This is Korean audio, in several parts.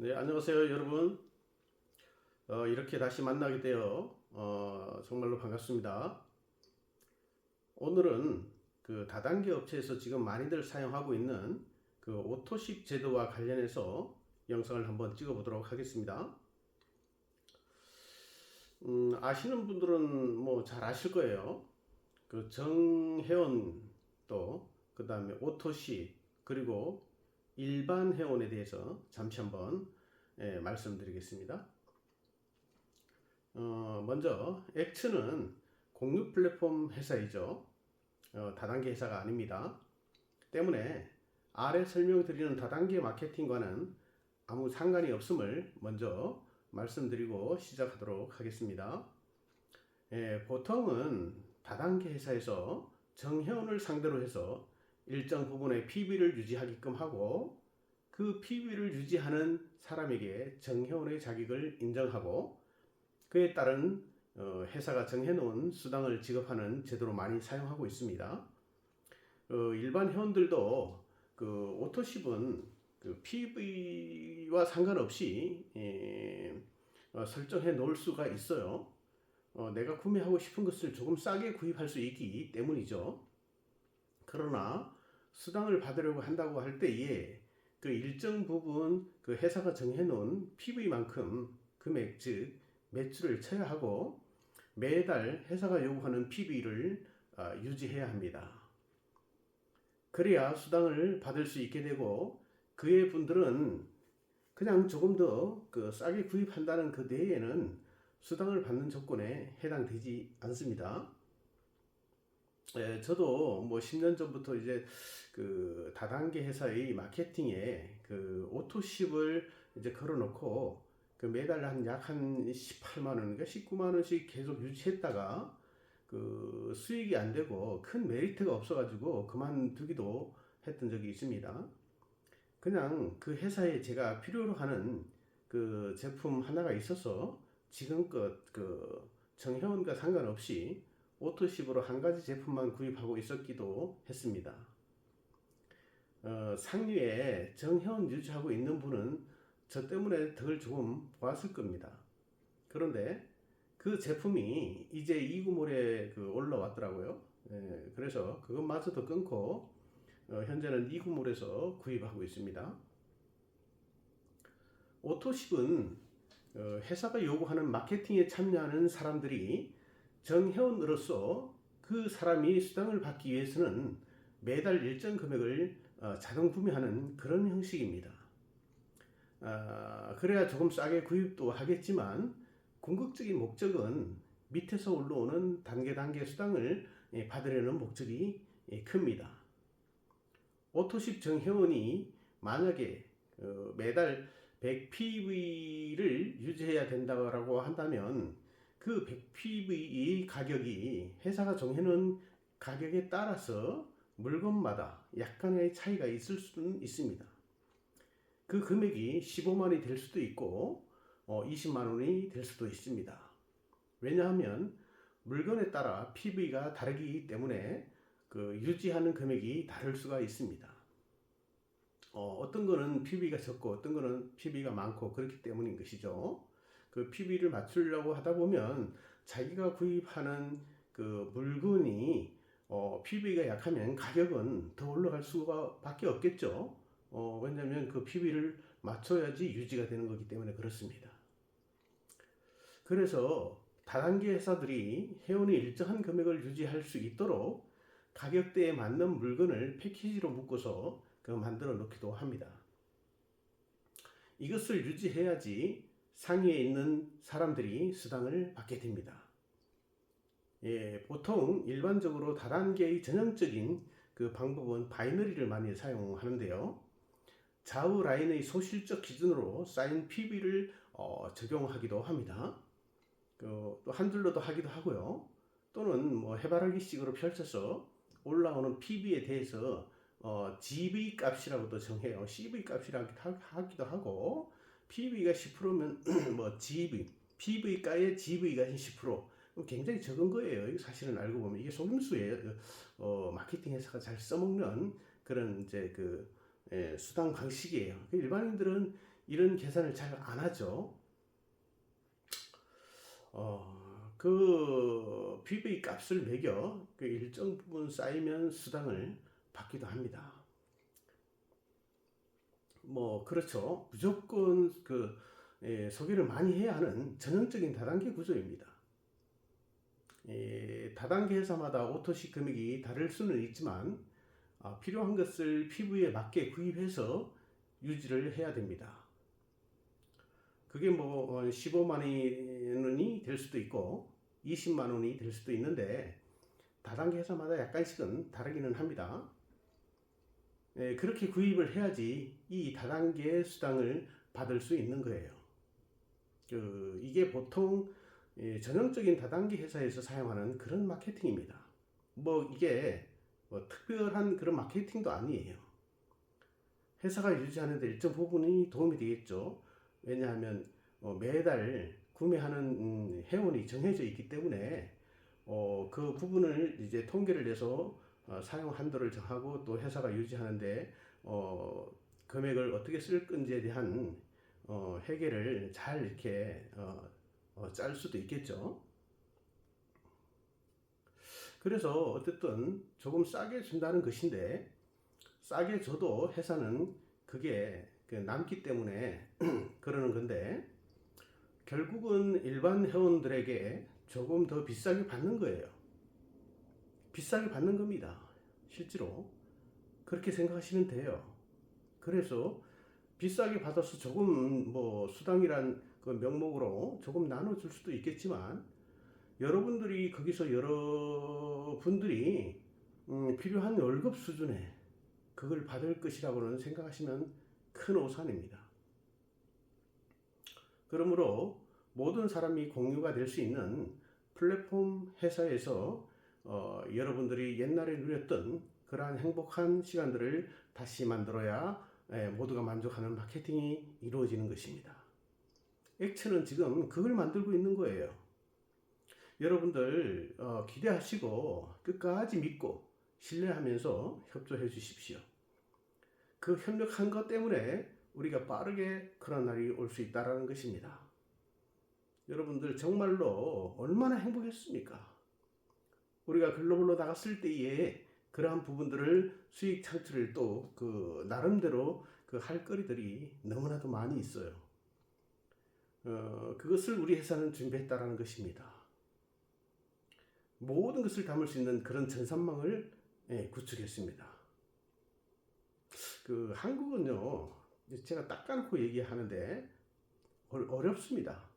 네, 안녕하세요, 여러분. 어, 이렇게 다시 만나게 되어 어, 정말로 반갑습니다. 오늘은 그 다단계 업체에서 지금 많이들 사용하고 있는 그 오토식 제도와 관련해서 영상을 한번 찍어 보도록 하겠습니다. 음, 아시는 분들은 뭐 잘 아실 거예요. 그 정회원 또 그 다음에 오토식 그리고 일반 회원에 대해서 잠시 한번 예, 말씀드리겠습니다. 어, 먼저 엑츠는 공유 플랫폼 회사이죠. 어, 다단계 회사가 아닙니다. 때문에 아래 설명드리는 다단계 마케팅과는 아무 상관이 없음을 먼저 말씀드리고 시작하도록 하겠습니다. 예, 보통은 다단계 회사에서 정회원을 상대로 해서 일정 부분의 PB를 유지하게끔 하고 그 PB를 유지하는 사람에게 정회원의 자격을 인정하고 그에 따른 어, 회사가 정해놓은 수당을 지급하는 제도로 많이 사용하고 있습니다. 어, 일반 회원들도 그 오토십은 그 PB와 상관없이 예, 어, 설정해 놓을 수가 있어요. 어, 내가 구매하고 싶은 것을 조금 싸게 구입할 수 있기 때문이죠. 그러나 수당을 받으려고 한다고 할 때에 그 일정 부분 그 회사가 정해놓은 PV만큼 금액 즉 매출을 쳐야 하고 매달 회사가 요구하는 PV를 아, 유지해야 합니다. 그래야 수당을 받을 수 있게 되고 그의 분들은 그냥 조금 더 그 싸게 구입한다는 그 내에는 수당을 받는 조건에 해당되지 않습니다. 예, 저도 뭐 10년 전부터 이제 그 다단계 회사의 마케팅에 그 오토십을 이제 걸어놓고 그 매달 한약한 18만 원인가 19만 원씩 계속 유지했다가 그 수익이 안 되고 큰 메리트가 없어가지고 그만두기도 했던 적이 있습니다. 그냥 그 회사에 제가 필요로 하는 그 제품 하나가 있어서 지금껏 그 정회원과 상관없이 오토십으로 한 가지 제품만 구입하고 있었기도 했습니다. 어, 상류에 정회원 유지하고 있는 분은 저 때문에 덕을 조금 보았을 겁니다. 그런데 그 제품이 이제 이구몰에 그 올라왔더라고요. 예, 그래서 그것마저도 끊고 어, 현재는 이구몰에서 구입하고 있습니다. 오토십은 어, 회사가 요구하는 마케팅에 참여하는 사람들이 정회원으로서 그 사람이 수당을 받기 위해서는 매달 일정 금액을 어, 자동 구매하는 그런 형식입니다. 아, 그래야 조금 싸게 구입도 하겠지만 궁극적인 목적은 밑에서 올라오는 단계 단계 수당을 예, 받으려는 목적이 예, 큽니다. 오토십 정회원이 만약에 어, 매달 100PV를 유지해야 된다고 한다면 그 100PV의 가격이 회사가 정해놓은 가격에 따라서 물건마다 약간의 차이가 있을 수는 있습니다. 그 금액이 15만이 될 수도 있고 어, 20만 원이 될 수도 있습니다. 왜냐하면 물건에 따라 PV가 다르기 때문에 그 유지하는 금액이 다를 수가 있습니다. 어, 떤 거는 PV가 적고 어떤 거는 PV가 많고 그렇기 때문인 것이죠. 그 PV를 맞추려고 하다 보면 자기가 구입하는 그 물건이 어, PV가 약하면 가격은 더 올라갈 수가 밖에 없겠죠. 어, 왜냐하면 그 PV를 맞춰야지 유지가 되는 거기 때문에 그렇습니다. 그래서 다단계 회사들이 회원이 일정한 금액을 유지할 수 있도록 가격대에 맞는 물건을 패키지로 묶어서 그 만들어 놓기도 합니다. 이것을 유지해야지 상위에 있는 사람들이 수당을 받게 됩니다. 예, 보통 일반적으로 다단계의 전형적인 그 방법은 바이너리를 많이 사용하는데요. 좌우 라인의 소실적 기준으로 쌓인 PB를 어, 적용하기도 합니다. 그, 또 한 줄로도 하기도 하고요. 또는 뭐 해바라기식으로 펼쳐서 올라오는 PB에 대해서 어, GB 값이라고도 정해요. CV 값이라고 하기도 하고 PB가 10%면 뭐 GB, PV가의 GV가 10% 굉장히 적은 거예요. 사실은 알고 보면 이게 속임수예요. 어, 마케팅 회사가 잘 써먹는 그런 이제 그 예, 수당 방식이에요. 그 일반인들은 이런 계산을 잘 안 하죠. 어, 그 PV 값을 매겨 그 일정 부분 쌓이면 수당을 받기도 합니다. 뭐 그렇죠. 무조건 그 예, 소비를 많이 해야 하는 전형적인 다단계 구조입니다. 예, 다단계 회사마다 오토식 금액이 다를 수는 있지만 아, 필요한 것을 피부에 맞게 구입해서 유지를 해야 됩니다. 그게 뭐 15만 원이 될 수도 있고 20만 원이 될 수도 있는데 다단계 회사마다 약간씩은 다르기는 합니다. 예, 그렇게 구입을 해야지 이 다단계 수당을 받을 수 있는 거예요. 그 이게 보통 예, 전형적인 다단계 회사에서 사용하는 그런 마케팅입니다. 뭐 이게 뭐 특별한 그런 마케팅도 아니에요. 회사가 유지하는 데 일정 부분이 도움이 되겠죠. 왜냐하면 어, 매달 구매하는 음, 회원이 정해져 있기 때문에 어, 그 부분을 이제 통계를 내서 어, 사용 한도를 정하고 또 회사가 유지하는데 어, 금액을 어떻게 쓸 건지에 대한 어, 회계를 잘 이렇게 어, 어, 짤 수도 있겠죠. 그래서 어쨌든 조금 싸게 준다는 것인데 싸게 줘도 회사는 그게 그 남기 때문에 그러는 건데 결국은 일반 회원들에게 조금 더 비싸게 받는 거예요. 비싸게 받는 겁니다. 실제로 그렇게 생각하시면 돼요. 그래서 비싸게 받아서 조금 뭐 수당이란 그 명목으로 조금 나눠줄 수도 있겠지만 여러분들이 거기서 여러분들이 음, 필요한 월급 수준에 그걸 받을 것이라고는 생각하시면 큰 오산입니다. 그러므로 모든 사람이 공유가 될 수 있는 플랫폼 회사에서 어, 여러분들이 옛날에 누렸던 그러한 행복한 시간들을 다시 만들어야 예, 모두가 만족하는 마케팅이 이루어지는 것입니다. 액츠는 지금 그걸 만들고 있는 거예요. 여러분들 어, 기대하시고 끝까지 믿고 신뢰하면서 협조해 주십시오. 그 협력한 것 때문에 우리가 빠르게 그런 날이 올 수 있다라는 것입니다. 여러분들 정말로 얼마나 행복했습니까? 우리가 글로벌로 나갔을 때에 그러한 부분들을 수익 창출을 또 그 나름대로 그 할 거리들이 너무나도 많이 있어요. 어, 그것을 우리 회사는 준비했다라는 것입니다. 모든 것을 담을 수 있는 그런 전산망을 예, 구축했습니다. 그 한국은요, 제가 딱 까놓고 얘기하는데 어렵습니다.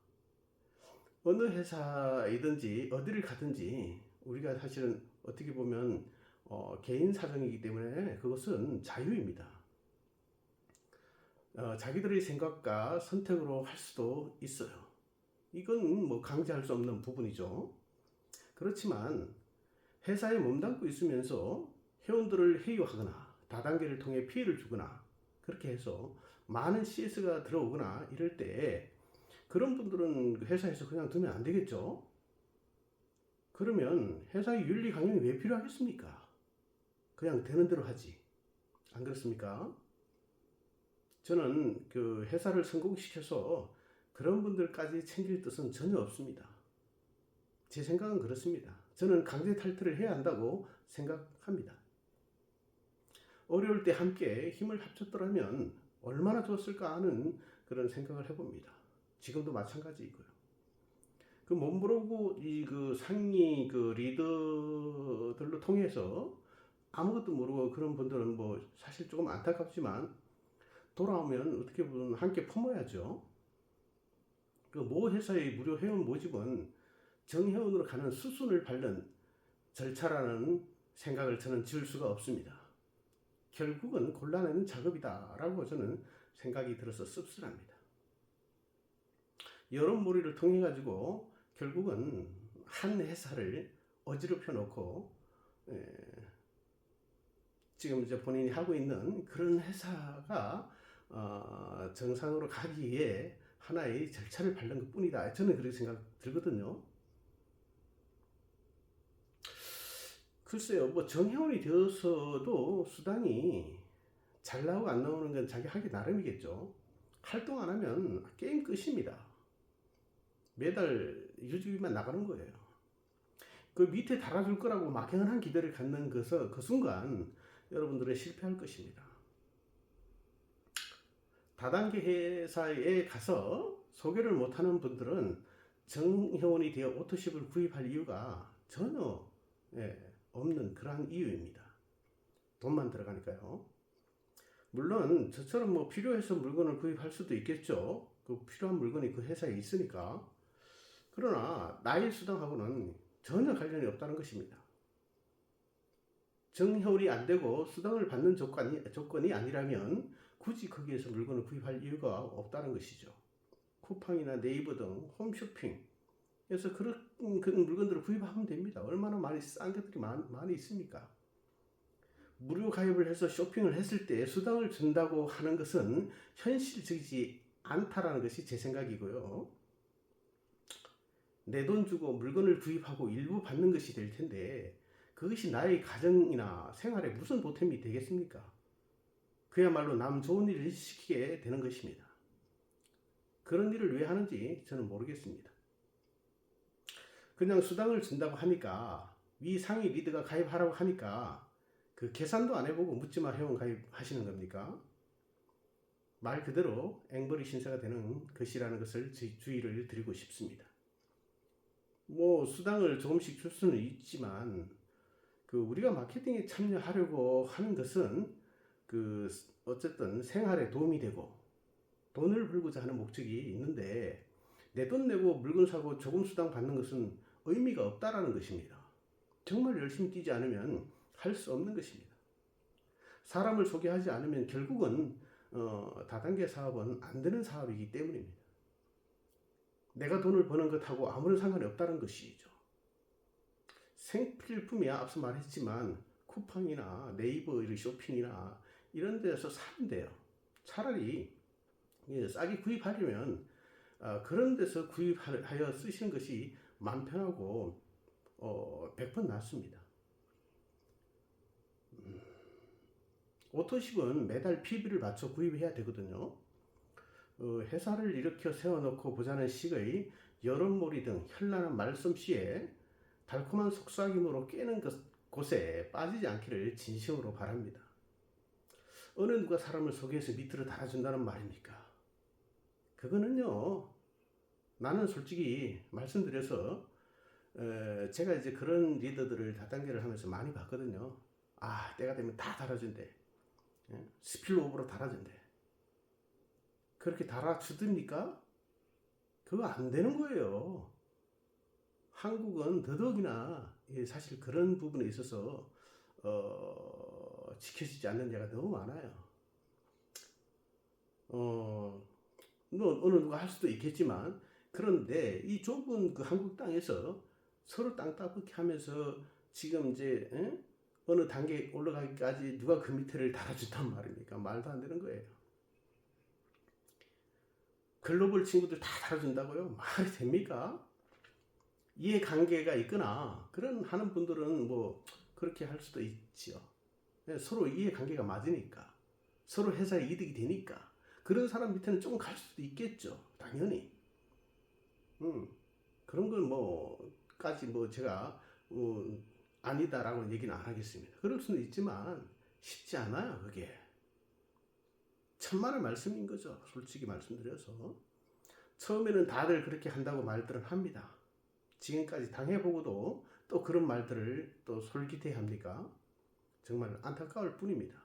어느 회사이든지 어디를 가든지 우리가 사실은 어떻게 보면 어, 개인 사정이기 때문에 그것은 자유입니다. 어, 자기들의 생각과 선택으로 할 수도 있어요. 이건 뭐 강제할 수 없는 부분이죠. 그렇지만 회사에 몸담고 있으면서 회원들을 회유하거나 다단계를 통해 피해를 주거나 그렇게 해서 많은 CS가 들어오거나 이럴 때 그런 분들은 회사에서 그냥 두면 안 되겠죠. 그러면 회사의 윤리 강령이 왜 필요하겠습니까? 그냥 되는 대로 하지. 안 그렇습니까? 저는 그 회사를 성공시켜서 그런 분들까지 챙길 뜻은 전혀 없습니다. 제 생각은 그렇습니다. 저는 강제 탈퇴를 해야 한다고 생각합니다. 어려울 때 함께 힘을 합쳤더라면 얼마나 좋았을까 하는 그런 생각을 해봅니다. 지금도 마찬가지이고요. 그 몸부르고 이 그 상위 그 리더들로 통해서 아무것도 모르고 그런 분들은 뭐 사실 조금 안타깝지만 돌아오면 어떻게 보면 함께 품어야죠. 그 모 회사의 무료 회원 모집은 정회원으로 가는 수순을 밟는 절차라는 생각을 저는 지을 수가 없습니다. 결국은 곤란한 작업이다라고 저는 생각이 들어서 씁쓸합니다. 여론몰이를 통해 가지고 결국은 한 회사를 어지럽혀 놓고 에, 지금 이제 본인이 하고 있는 그런 회사가 어, 정상으로 가기 위해 하나의 절차를 밟는 것 뿐이다. 저는 그렇게 생각 들거든요. 글쎄요, 뭐 정회원이 되어서도 수당이 잘 나오고 안 나오는 건 자기 하기 나름이겠죠. 활동 안 하면 게임 끝입니다. 매달 유지비만 나가는 거예요. 그 밑에 달아줄 거라고 막연한 기대를 갖는 것은 그 순간 여러분들은 실패할 것입니다. 다단계 회사에 가서 소개를 못하는 분들은 정회원이 되어 오토십을 구입할 이유가 전혀 예, 없는 그러한 이유입니다. 돈만 들어가니까요. 물론 저처럼 뭐 필요해서 물건을 구입할 수도 있겠죠. 그 필요한 물건이 그 회사에 있으니까. 그러나 나의 수당하고는 전혀 관련이 없다는 것입니다. 정혈이 안 되고 수당을 받는 조건이, 조건이 아니라면 굳이 거기에서 물건을 구입할 이유가 없다는 것이죠. 쿠팡이나 네이버 등 홈쇼핑에서 그런 그 물건들을 구입하면 됩니다. 얼마나 많이 싼 것들이 많, 많이 있습니까? 무료 가입을 해서 쇼핑을 했을 때 수당을 준다고 하는 것은 현실적이지 않다라는 것이 제 생각이고요. 내 돈 주고 물건을 구입하고 일부 받는 것이 될 텐데 그것이 나의 가정이나 생활에 무슨 보탬이 되겠습니까? 그야말로 남 좋은 일을 시키게 되는 것입니다. 그런 일을 왜 하는지 저는 모르겠습니다. 그냥 수당을 준다고 하니까 위 상위 리드가 가입하라고 하니까 그 계산도 안 해보고 묻지마 회원 가입하시는 겁니까? 말 그대로 앵벌이 신세가 되는 것이라는 것을 주의를 드리고 싶습니다. 뭐 수당을 조금씩 줄 수는 있지만 그 우리가 마케팅에 참여하려고 하는 것은 그 어쨌든 생활에 도움이 되고 돈을 벌고자 하는 목적이 있는데 내 돈 내고 물건 사고 조금 수당 받는 것은 의미가 없다라는 것입니다. 정말 열심히 뛰지 않으면 할 수 없는 것입니다. 사람을 소개하지 않으면 결국은 어, 다단계 사업은 안 되는 사업이기 때문입니다. 내가 돈을 버는 것하고 아무런 상관이 없다는 것이죠. 생필품이야 앞서 말했지만 쿠팡이나 네이버 쇼핑이나 이런 데서 사면 돼요. 차라리 예, 싸게 구입하려면 어, 그런 데서 구입하여 쓰시는 것이 마음 편하고 어, 100번 낫습니다. 음, 오토십은 매달 PB를 맞춰 구입해야 되거든요. 어, 회사를 일으켜 세워놓고 보자는 식의 여론몰이 등 현란한 말솜씨에 달콤한 속삭임으로 깨는 것, 곳에 빠지지 않기를 진심으로 바랍니다. 어느 누가 사람을 소개해서 밑으로 달아준다는 말입니까? 그거는요, 나는 솔직히 말씀드려서, 에, 제가 이제 그런 리더들을 다단계를 하면서 많이 봤거든요. 아, 때가 되면 다 달아준대. 예? 스필로업으로 달아준대. 그렇게 달아주듭니까? 그거 안 되는 거예요. 한국은 더더욱이나 사실 그런 부분에 있어서 어, 지켜지지 않는 데가 너무 많아요. 어, 뭐 어느 누가 할 수도 있겠지만 그런데 이 좁은 그 한국 땅에서 서로 땅 따먹기 하면서 지금 이제 에? 어느 단계 올라가기까지 누가 그 밑에를 달아준단 말입니까? 말도 안 되는 거예요. 글로벌 친구들 다 달아준다고요? 말이 됩니까? 이해관계가 있거나 그런 하는 분들은 뭐 그렇게 할 수도 있지요. 네, 서로 이해관계가 맞으니까 서로 회사에 이득이 되니까 그런 사람 밑에는 좀갈 수도 있겠죠. 당연히. 음, 그런 건 뭐까지 뭐 제가 어, 아니다라고 얘기는 안 하겠습니다. 그럴 수는 있지만 쉽지 않아요. 그게 천만의 말씀인 거죠. 솔직히 말씀드려서 처음에는 다들 그렇게 한다고 말들은 합니다. 지금까지 당해보고도 또 그런 말들을 또 솔깃해 합니까? 정말 안타까울 뿐입니다.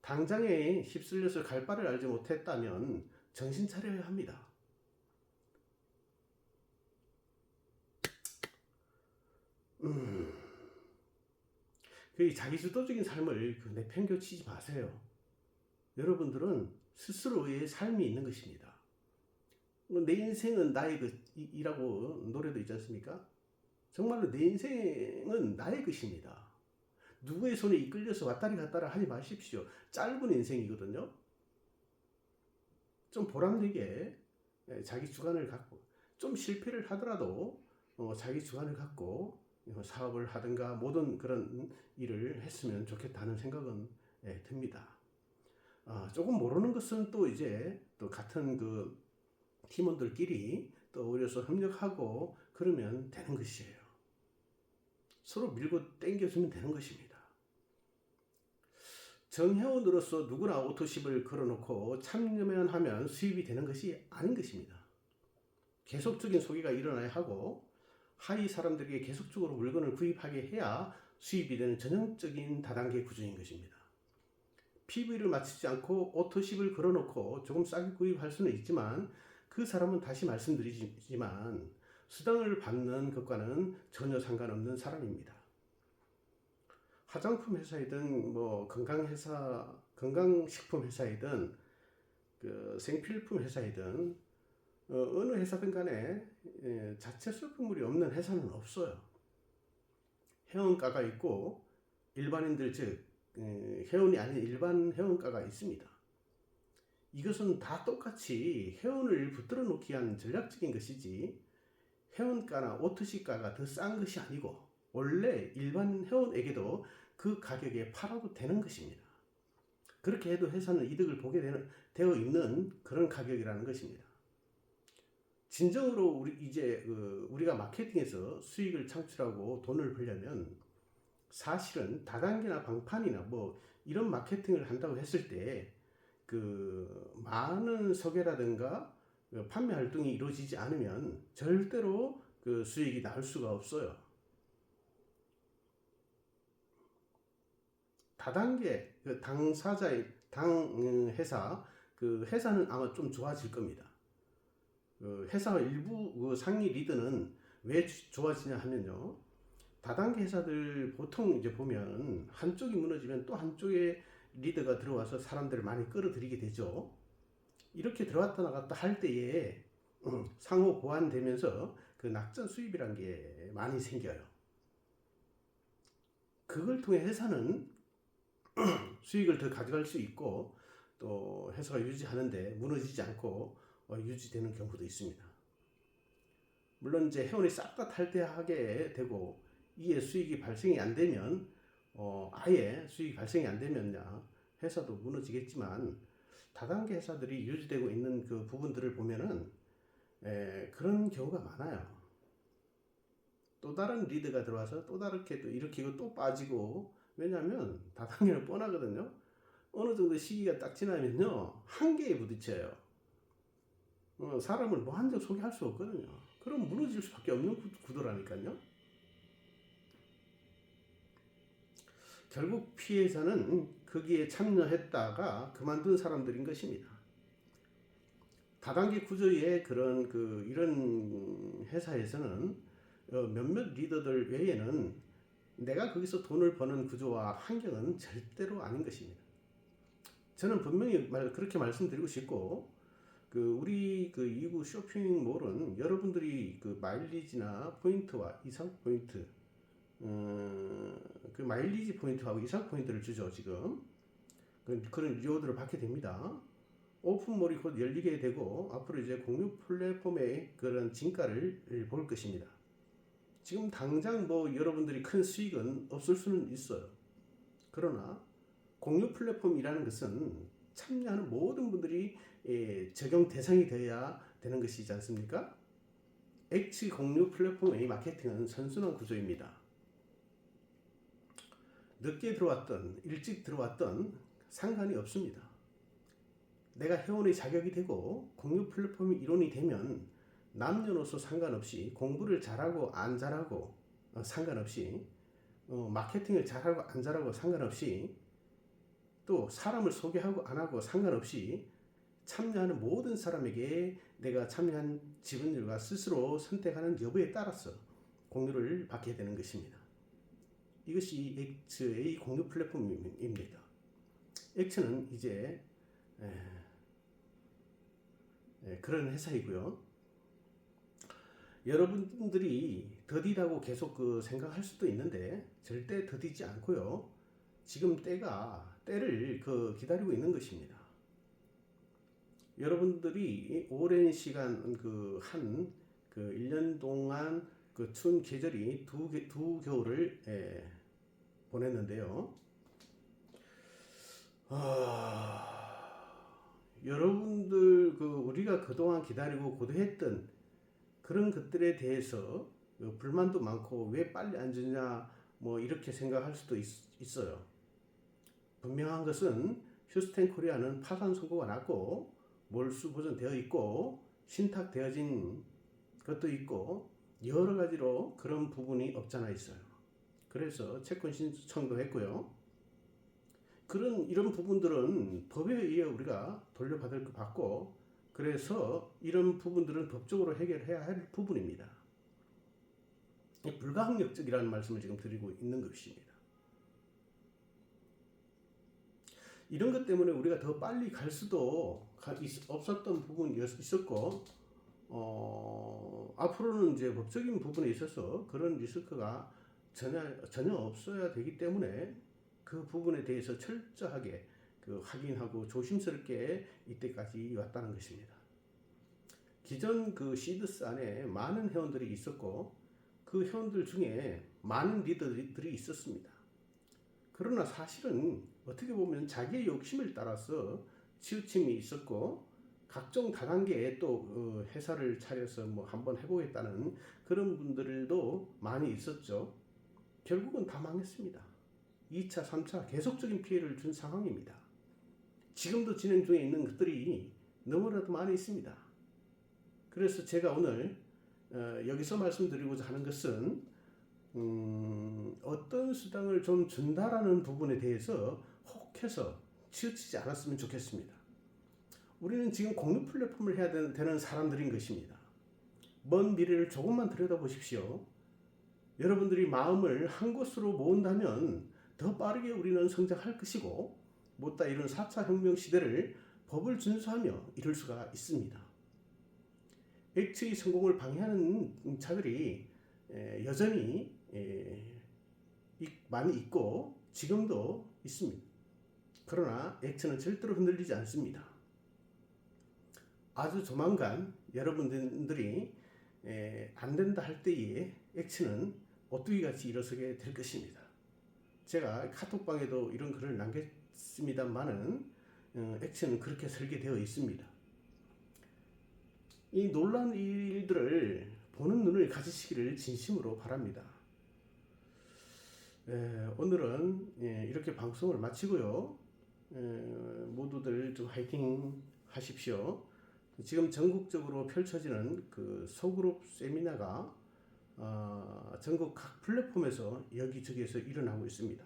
당장에 휩쓸려서 갈 바를 알지 못했다면 정신 차려야 합니다. 음, 그 자기주도적인 삶을 그 내팽겨치지 마세요. 여러분들은 스스로의 삶이 있는 것입니다. 뭐내 인생은 나의 것이라고 노래도 있지 않습니까? 정말로 내 인생은 나의 것입니다. 누구의 손에 이끌려서 왔다리 갔다리 하지 마십시오. 짧은 인생이거든요. 좀 보람되게 예, 자기 주관을 갖고 좀 실패를 하더라도 어, 자기 주관을 갖고 사업을 하든가 모든 그런 일을 했으면 좋겠다는 생각은 예, 듭니다. 아, 조금 모르는 것은 또 이제 또 같은 그 팀원들끼리 또 어울려서 협력하고 그러면 되는 것이에요. 서로 밀고 당겨주면 되는 것입니다. 정회원으로서 누구나 오토십을 걸어놓고 참여만 하면 수입이 되는 것이 아닌 것입니다. 계속적인 소비가 일어나야 하고 하위 사람들에게 계속적으로 물건을 구입하게 해야 수입이 되는 전형적인 다단계 구조인 것입니다. PV를 맞추지 않고 오토십을 걸어놓고 조금 싸게 구입할 수는 있지만 그 사람은 다시 말씀드리지만 수당을 받는 것과는 전혀 상관없는 사람입니다. 화장품 회사이든 뭐 건강 회사, 건강식품 회사이든 그 생필품 회사이든 어, 느 회사든 간에 예, 자체 수품물이 없는 회사는 없어요. 회원가가 있고 일반인들 즉 예, 회원이 아닌 일반 회원가가 있습니다. 이것은 다 똑같이 회원을 붙들어 놓기 위한 전략적인 것이지 회원가나 오토시가가 더 싼 것이 아니고 원래 일반 회원에게도 그 가격에 팔아도 되는 것입니다. 그렇게 해도 회사는 이득을 보게 되는, 되어 있는 그런 가격이라는 것입니다. 진정으로 우리 이제 그 우리가 마케팅에서 수익을 창출하고 돈을 벌려면 사실은 다단계나 방판이나 뭐 이런 마케팅을 한다고 했을 때 그 많은 소개라든가 그 판매 활동이 이루어지지 않으면 절대로 그 수익이 나올 수가 없어요. 다단계 그 당사자의 당 음, 회사 그 회사는 아마 좀 좋아질 겁니다. 그 회사 일부 그 상위 리드는 왜 좋아지냐 하면요. 다단계 회사들 보통 이제 보면 한쪽이 무너지면 또 한쪽에 리드가 들어와서 사람들을 많이 끌어들이게 되죠. 이렇게 들어왔다 나갔다 할 때에 음, 상호 보완되면서 그 낙전 수입이란 게 많이 생겨요. 그걸 통해 회사는 수익을 더 가져갈 수 있고 또 회사가 유지하는데 무너지지 않고 어, 유지되는 경우도 있습니다. 물론 이제 회원이 싹 다 탈퇴하게 되고 이에 수익이 발생이 안 되면 어, 아예 수익이 발생이 안 되면야 회사도 무너지겠지만 다단계 회사들이 유지되고 있는 그 부분들을 보면은 에, 그런 경우가 많아요. 또 다른 리드가 들어와서 또 다르게 또 일으키고 또 빠지고 왜냐하면 다단계는 뻔하거든요. 어느 정도 시기가 딱 지나면요 한계에 부딪혀요. 어, 사람을 뭐 한적 소개할 수 없거든요. 그럼 무너질 수밖에 없는 구도라니까요. 결국 피해자는 거기에 참여했다가 그만둔 사람들인 것입니다. 다단계 구조의 그런 그 이런 회사에서는 어, 몇몇 리더들 외에는 내가 거기서 돈을 버는 구조와 환경은 절대로 아닌 것입니다. 저는 분명히 말, 그렇게 말씀드리고 싶고 그 우리 그 이구 쇼핑몰은 여러분들이 그 마일리지나 포인트와 이상 포인트 음, 그 마일리지 포인트하고 이상 포인트를 주죠 지금 그, 그런 리워드를 받게 됩니다. 오픈몰이 곧 열리게 되고 앞으로 이제 공유 플랫폼의 그런 진가를 볼 것입니다. 지금 당장 뭐 여러분들이 큰 수익은 없을 수는 있어요. 그러나 공유 플랫폼이라는 것은 참여하는 모든 분들이 예, 적용 대상이 되어야 되는 것이지 않습니까? X 공유 플랫폼의 마케팅은 선순환 구조입니다. 늦게 들어왔던 일찍 들어왔던 상관이 없습니다. 내가 회원의 자격이 되고 공유 플랫폼이 일원이 되면 남녀노소 상관없이 공부를 잘하고 안 잘하고 어, 상관없이 어, 마케팅을 잘하고 안 잘하고 상관없이 또 사람을 소개하고 안 하고 상관없이 참여하는 모든 사람에게 내가 참여한 지분율과 스스로 선택하는 여부에 따라서 공유를 받게 되는 것입니다. 이것이 X의 공유 플랫폼입니다. X는 이제 에, 에, 그런 회사이고요. 여러분들이 더디다고 계속 그 생각할 수도 있는데 절대 더디지 않고요. 지금 때가 때를 그 기다리고 있는 것입니다. 여러분들이 오랜 시간 그 한그 그 1년 동안 그 추운 계절이 두, 두 겨울을 예, 보냈는데요. 아... 여러분들 그 우리가 그동안 기다리고 고대했던 그런 것들에 대해서 그 불만도 많고 왜 빨리 안 주냐 뭐 이렇게 생각할 수도 있, 있어요. 분명한 것은 휴스텐 코리아는 파산 선고가 났고 몰수 보존되어 있고 신탁되어진 것도 있고 여러 가지로 그런 부분이 없잖아 있어요. 그래서 채권 신청도 했고요. 그런 이런 부분들은 법에 의해 우리가 돌려받을 거 받고 그래서 이런 부분들은 법적으로 해결해야 할 부분입니다. 불가항력적이라는 말씀을 지금 드리고 있는 것입니다. 이런 것 때문에 우리가 더 빨리 갈 수도 없었던 부분이 있었고 어, 앞으로는 이제 법적인 부분에 있어서 그런 리스크가 전혀 전혀 없어야 되기 때문에 그 부분에 대해서 철저하게 그 확인하고 조심스럽게 이때까지 왔다는 것입니다. 기존 그 시드스 안에 많은 회원들이 있었고 그 회원들 중에 많은 리더들이 있었습니다. 그러나 사실은 어떻게 보면 자기의 욕심을 따라서 치우침이 있었고 각종 다단계에 또 어, 회사를 차려서 뭐 한번 해보겠다는 그런 분들도 많이 있었죠. 결국은 다 망했습니다. 2차, 3차 계속적인 피해를 준 상황입니다. 지금도 진행 중에 있는 것들이 너무나도 많이 있습니다. 그래서 제가 오늘 어, 여기서 말씀드리고자 하는 것은 음, 어떤 수당을 좀 준다라는 부분에 대해서 혹해서 치우치지 않았으면 좋겠습니다. 우리는 지금 공유 플랫폼을 해야 되는 사람들인 것입니다. 먼 미래를 조금만 들여다보십시오. 여러분들이 마음을 한 곳으로 모은다면 더 빠르게 우리는 성장할 것이고 못다 이런 4차 혁명 시대를 법을 준수하며 이룰 수가 있습니다. X의 성공을 방해하는 자들이 여전히 많이 있고 지금도 있습니다. 그러나 X는 절대로 흔들리지 않습니다. 아주 조만간 여러분들이 안 된다 할 때에 X는 오뚜기 같이 일어서게 될 것입니다. 제가 카톡방에도 이런 글을 남겼습니다만은 어, X는 그렇게 설계되어 있습니다. 이 놀란 일들을 보는 눈을 가지시기를 진심으로 바랍니다. 에, 오늘은 예, 이렇게 방송을 마치고요. 에, 모두들 좀 화이팅 하십시오. 지금 전국적으로 펼쳐지는 그 소그룹 세미나가 어, 전국 각 플랫폼에서 여기저기에서 일어나고 있습니다.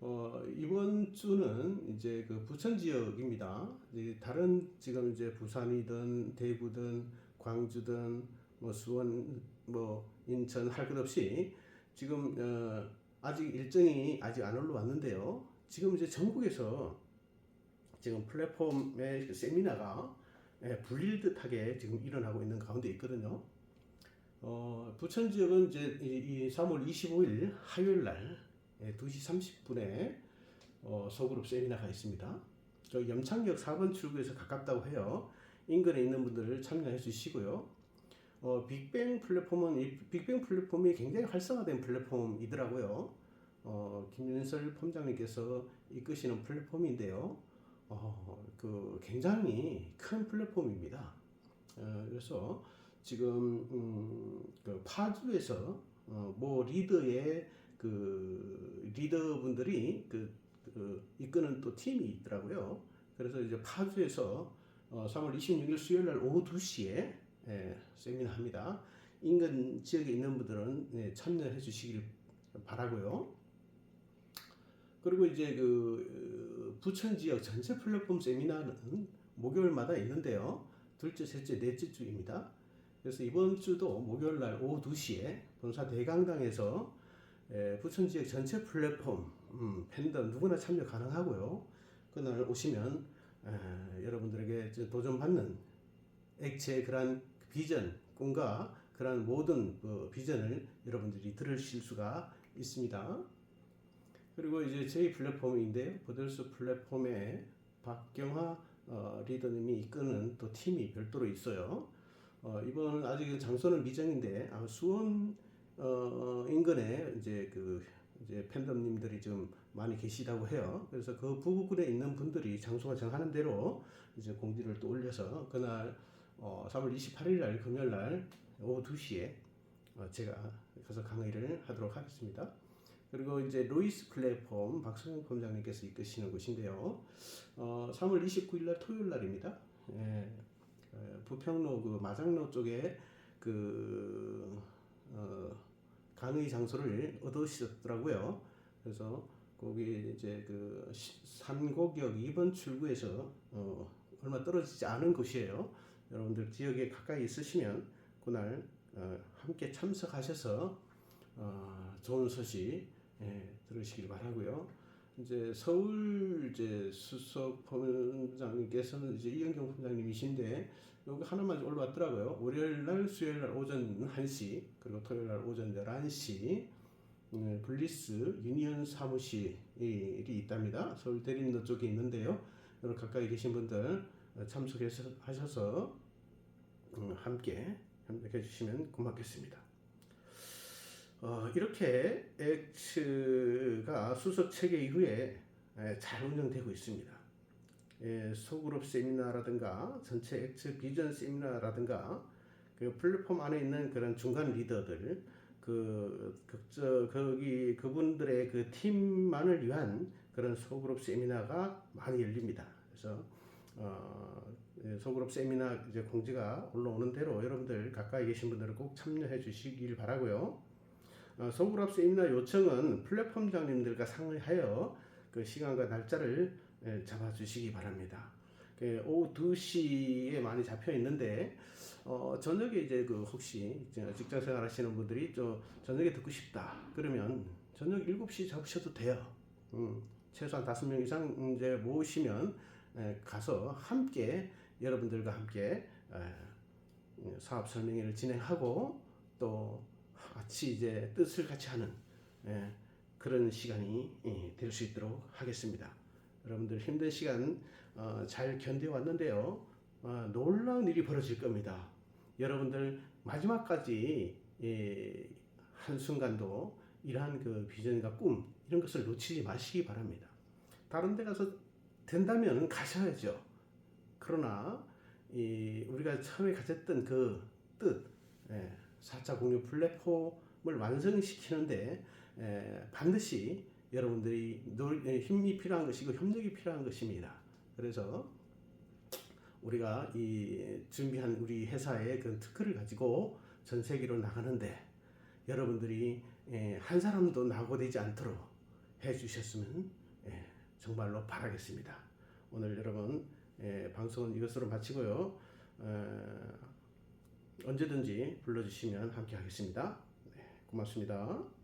어, 이번 주는 이제 그 부천 지역입니다. 이제 다른 지금 이제 부산이든 대구든 광주든 뭐 수원 뭐 인천 할 것 없이 지금 어, 아직 일정이 아직 안 올라왔는데요. 지금 이제 전국에서 지금 플랫폼의 그 세미나가 예, 불릴 듯하게 지금 일어나고 있는 가운데 있거든요. 어, 부천 지역은 이제 이, 이 3월 25일 화요일 날 예, 2시 30분에 어, 소그룹 세미나가 있습니다. 저 염창역 4번 출구에서 가깝다고 해요. 인근에 있는 분들을 참여해 주시고요. 어, 빅뱅 플랫폼은 이 빅뱅 플랫폼이 굉장히 활성화된 플랫폼이더라고요. 어, 김윤설 펌장님께서 이끄시는 플랫폼인데요. 어, 그 굉장히 큰 플랫폼입니다. 어, 그래서 지금 음, 그 파주에서 어, 뭐 리더의 그 리더분들이 그, 그 이끄는 또 팀이 있더라고요. 그래서 이제 파주에서 어, 3월 26일 수요일 날 오후 2시에 예, 세미나 합니다. 인근 지역에 있는 분들은 예, 참여해 주시길 바라고요. 그리고 이제 그 부천 지역 전체 플랫폼 세미나는 목요일마다 있는데요. 둘째, 셋째, 넷째 주입니다. 그래서 이번 주도 목요일 날 오후 2시에 본사 대강당에서 부천 지역 전체 플랫폼 음, 팬덤 누구나 참여 가능하고요. 그날 오시면 에, 여러분들에게 도전받는 액체의 그러한 비전, 꿈과 그러한 모든 그 비전을 여러분들이 들으실 수가 있습니다. 그리고 이제 저희 플랫폼인데 보들스 플랫폼에 박경화 어, 리더님이 이끄는 또 팀이 별도로 있어요. 어, 이번 아직 장소는 미정인데 아, 수원 어, 인근에 이제 그 이제 팬덤님들이 좀 많이 계시다고 해요. 그래서 그 부근에 있는 분들이 장소가 정하는 대로 이제 공지를 또 올려서 그날 어, 3월 28일 날 금요일 날 오후 2시에 어, 제가 가서 강의를 하도록 하겠습니다. 그리고 이제 로이스 플랫폼 박성현 본장님께서 이끄시는 곳인데요. 어, 3월 29일 날 토요일 날입니다. 예, 어, 부평로 그 마장로 쪽에 그 어, 강의 장소를 얻으셨더라고요. 그래서 거기 이제 그 시- 산고역 2번 출구에서 어, 얼마 떨어지지 않은 곳이에요. 여러분들 지역에 가까이 있으시면 그날 어, 함께 참석하셔서 어, 좋은 소식 예, 들으시길 바라고요. 이제 서울 이제 수석 본장님께서는 이제 이영경 본장님이신데 여기 하나만 올라왔더라고요. 월요일 날, 수요일 날 오전 1시, 그리고 토요일 날 오전 11시, 음, 블리스 유니언 사무실이 있답니다. 서울 대림로 쪽에 있는데요. 여러분 가까이 계신 분들 어, 참석해서 하셔서 음, 함께 협력해 주시면 고맙겠습니다. 어, 이렇게 X가 수석 체계 이후에 에, 잘 운영되고 있습니다. 예, 소그룹 세미나라든가 전체 X 비전 세미나라든가 그 플랫폼 안에 있는 그런 중간 리더들 그 극저 거기 그분들의 그 팀만을 위한 그런 소그룹 세미나가 많이 열립니다. 그래서 어, 예, 소그룹 세미나 이제 공지가 올라오는 대로 여러분들 가까이 계신 분들은 꼭 참여해 주시길 바라고요. 어, 소그룹 세미나 요청은 플랫폼장님들과 상의하여 그 시간과 날짜를 예, 잡아주시기 바랍니다. 그 오후 2시에 많이 잡혀 있는데 어, 저녁에 이제 그 혹시 직장 생활 하시는 분들이 저 저녁에 듣고 싶다 그러면 저녁 7시 잡으셔도 돼요. 음, 최소한 5명 이상 이제 모으시면 에, 가서 함께 여러분들과 함께 에, 사업 설명회를 진행하고 또 같이 이제 뜻을 같이 하는 예, 그런 시간이 될수 있도록 하겠습니다. 여러분들 힘든 시간 어, 잘 견뎌왔는데요. 어, 놀라운 일이 벌어질 겁니다. 여러분들 마지막까지 예, 한순간도 이러한 그 비전과 꿈 이런 것을 놓치지 마시기 바랍니다. 다른 데 가서 된다면 가셔야죠. 그러나 이 우리가 처음에 가졌던 그 뜻, 예, 4차 공유 플랫폼을 완성시키는데 에, 반드시 여러분들이 힘이 필요한 것이고 협력이 필요한 것입니다. 그래서 우리가 이 준비한 우리 회사의 그 특허를 가지고 전 세계로 나가는데 여러분들이 에, 한 사람도 낙오되지 않도록 해주셨으면 에, 정말로 바라겠습니다. 오늘 여러분 에, 방송은 이것으로 마치고요. 어, 언제든지 불러주시면 함께 하겠습니다. 네, 고맙습니다.